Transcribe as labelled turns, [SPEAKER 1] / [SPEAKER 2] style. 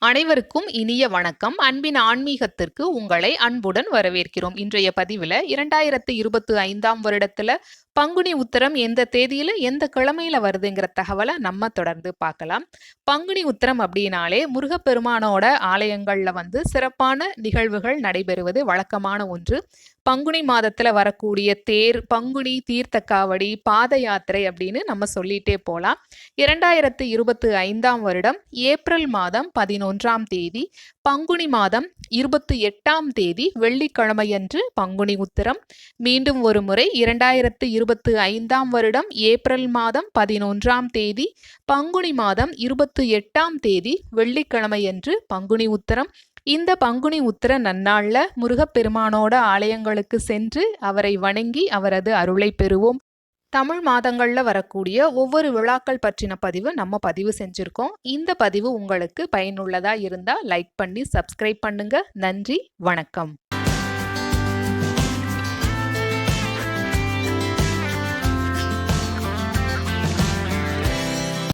[SPEAKER 1] அனைவருக்கும் இனிய வணக்கம். அன்பின் ஆன்மீகத்திற்கு உங்களை அன்புடன் வரவேற்கிறோம். இன்றைய பதிவில் இரண்டாயிரத்து இருபத்தி ஐந்தாம் வருடத்துல பங்குனி உத்தரம் எந்த தேதியில எந்த கிழமையில வருதுங்கிற தகவலை நம்ம தொடர்ந்து பார்க்கலாம். பங்குனி உத்தரம் அப்படின்னாலே முருகப்பெருமானோட ஆலயங்கள்ல வந்து சிறப்பான நிகழ்வுகள் நடைபெறுவது வழக்கமான ஒன்று. பங்குனி மாதத்துல வரக்கூடிய தேர் பங்குனி தீர்த்த காவடி பாத யாத்திரை அப்படின்னு நம்ம சொல்லிட்டே போலாம். இரண்டாயிரத்து இருபத்தி ஐந்தாம் வருடம் ஏப்ரல் மாதம் பதினொன்றாம் தேதி பங்குனி மாதம் இருபத்தி எட்டாம் தேதி வெள்ளிக்கிழமையன்று பங்குனி உத்திரம். மீண்டும் ஒரு முறை இரண்டாயிரத்து இருபத்தி ஐந்தாம் வருடம் ஏப்ரல் மாதம் பதினொன்றாம் தேதி பங்குனி மாதம் இருபத்து எட்டாம் தேதி வெள்ளிக்கிழமையன்று பங்குனி உத்தரம். இந்த பங்குனி உத்தர நன்னாளில் முருகப்பெருமானோட ஆலயங்களுக்கு சென்று அவரை வணங்கி அவரது அருளை பெறுவோம். தமிழ் மாதங்களில் வரக்கூடிய ஒவ்வொரு விழாக்கள் பற்றின பதிவு நம்ம பதிவு செஞ்சுருக்கோம். இந்த பதிவு உங்களுக்கு பயனுள்ளதாக இருந்தால் லைக் பண்ணி சப்ஸ்கிரைப் பண்ணுங்கள் நன்றி வணக்கம்.